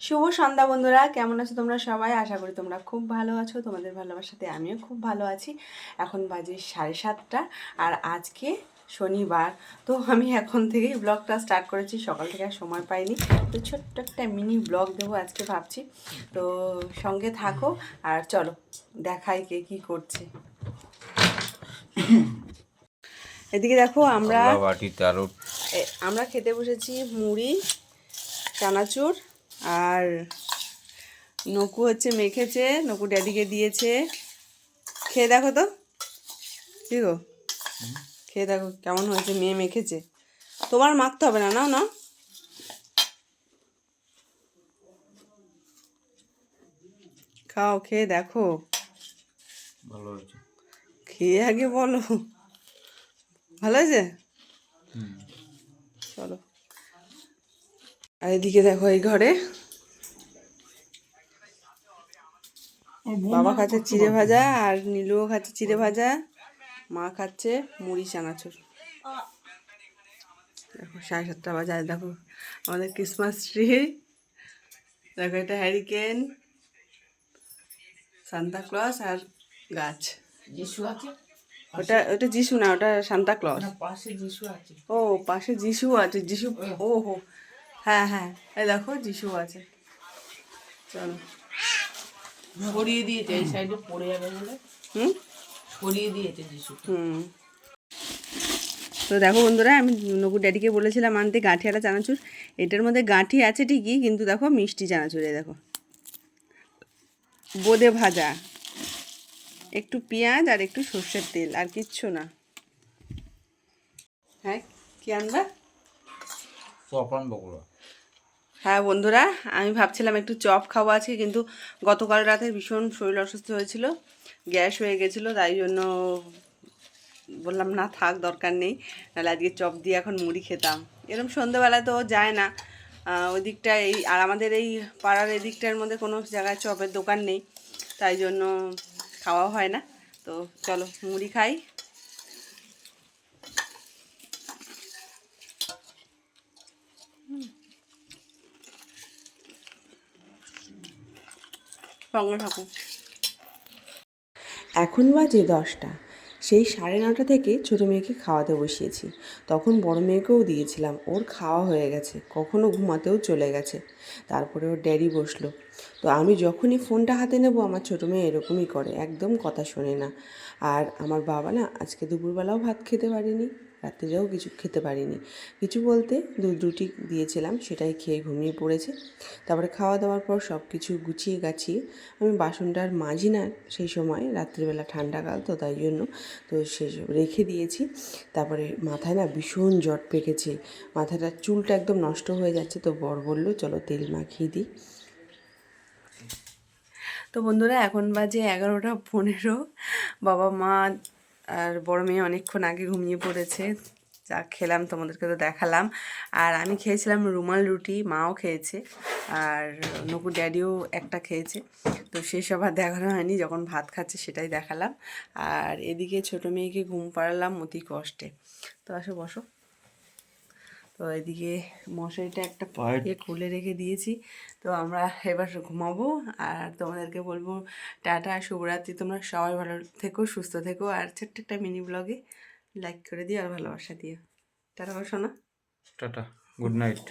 শুভ সন্ধ্যা বন্ধুরা কেমন আছো তোমরা সবাই? আশা করি তোমরা খুব ভালো আছো তোমাদের ভালোবাসাতে আমিও খুব ভালো আছি। এখন বাজে সাড়ে সাতটা আর আজকে শনিবার তো আমি এখন থেকেই ব্লগটা স্টার্ট করেছি সকাল থেকে আর সময় পাইনি। তো ছোট্ট একটা মিনি ব্লগ দেবো আজকে ভাবছি। তো সঙ্গে থাকো আর চলো দেখাই কে কী করছে। এদিকে দেখো আমরা আমরা খেতে বসেছি মুড়ি চানাচুর আর নকু হচ্ছে মেখেছে নকু ড্যাডিকে দিয়েছে। খেয়ে দেখো তো। কি গো? খেয়ে দেখো কেমন হয়েছে মেয়ে মেখেছে। তোমার মাখতে হবে না নাও না খাও খেয়ে দেখো। ভালো হয়েছে। খেয়ে আগে বলো। ভালো হয়েছে? চলো। আর এদিকে দেখো এই ঘরে। বাবা খাচ্ছে চিড়ে ভাজা আর নীলুও খাচ্ছে চিড়ে ভাজা। মা খাচ্ছে মুড়ি চানাচুর। দেখো সাড়ে সাতটা বাজে। আর দেখো আমাদের ক্রিসমাস ট্রি দেখো এটা হ্যারিকেন সান্তা ক্লস আর গাছ। যিশু আছে? ওটা ওটা যিশু না ওটা সান্তা ক্লস পাশে যিশু আছে। ও পাশে যিশু আছে। যিশু ও। হো হ্যাঁ হ্যাঁ। এই দেখো যিশু আছে। চলো। সরিয়ে দিয়েছে এই সাইডে পড়ে যাবে বলে। হুম? সরিয়ে দিয়েছে যিশু হুম। তো দেখো বন্ধুরা আমি নকু ড্যাডিকে বলেছিলাম আনতে গাঁঠি একটা চানাচুর। এটার মধ্যে গাঁঠি আছে ঠিকই কিন্তু দেখো মিষ্টি চানাচুর এই দেখো। বোদে ভাজা। একটু পেঁয়াজ আর একটু সর্ষের তেল আর কিচ্ছু না। হ্যাঁ কি আনবা? হ্যাঁ বন্ধুরা, আমি ভাবছিলাম একটু চপ খাব আজকে, কিন্তু গতকাল রাতে ভীষণ শরীর অসুস্থ হয়েছিল, গ্যাস হয়ে গেছিল, তাই জন্য বললাম, না থাক, দরকার নেই, নাহলে আজকে চপ দিয়ে এখন মুড়ি খেতাম। এরকম সন্ধ্যেবেলায় তো যায় না ওই দিকটা এই, আর আমাদের এই পাড়ার এই দিকটার মধ্যে কোনো জায়গায় চপের দোকান নেই, তাই জন্য খাওয়া হয় না। তো চলো, মুড়ি খাই। সঙ্গে থাকুন এখন বাজে দশটা। সেই সাড়ে নটা থেকে ছোটো মেয়েকে খাওয়াতে বসিয়েছি। তখন বড় মেয়েকেও দিয়েছিলাম। ওর খাওয়া হয়ে গেছে। কখনো ঘুমাতেও চলে গেছে। তারপরে ওর ড্যাডি বসল। তো আমি যখনই ফোনটা হাতে নেব, আমার ছোটো মেয়ে এরকমই করে। একদম কথা শোনে না। আর আমার বাবা না, আজকে দুপুরবেলাও ভাত খেতে পারিনি। রাত্রিরেও কিছু খেতে পারিনি। কিছু বলতে দুধ রুটি দিয়েছিলাম, সেটাই খেয়ে ঘুমিয়ে পড়েছে। তারপরে খাওয়া দাওয়ার পর সব কিছু গুছিয়ে গাছিয়ে আমি বাসনটা আর মাজি না, সেই সময় রাত্রিবেলা ঠান্ডাকাল তো তাই জন্য, তো সেসব রেখে দিয়েছি। তারপরে মাথায় না ভীষণ জট পেকেছে মাথাটা চুলটা একদম নষ্ট হয়ে যাচ্ছে, তো বর বলল, চলো তেল মাখিয়ে দিই। তো বন্ধুরা, এখন বাজে এগারোটা পনেরো, বাবা মা আর বড় মেয়ে অনেকক্ষণ আগে ঘুমিয়ে পড়েছে। যা খেলাম, তোমাদেরকে তো দেখালাম। আর আমি খেয়েছিলাম রুমাল রুটি, মাও খেয়েছে। আর নকুর ড্যাডিও একটা খেয়েছে। তো সেই সব আর দেখানো হয়নি, যখন ভাত খাচ্ছে সেটাই দেখালাম। আর এদিকে ছোটো মেয়েকে ঘুম পাড়ালাম অতি কষ্টে। তো আসো, বসো। তো এদিকে মশারিটা একটা ইয়ে খুলে রেখে দিয়েছি। তো আমরা এবার ঘুমাবো আর তোমাদেরকে বলব টাটা শুভরাত্রি। তোমরা সবাই ভালো থেকো সুস্থ থেকো আর ছোট্ট একটা মিনি ব্লগে লাইক করে দিও আর ভালোবাসা দিও। টাটা শোনা টাটা গুড নাইট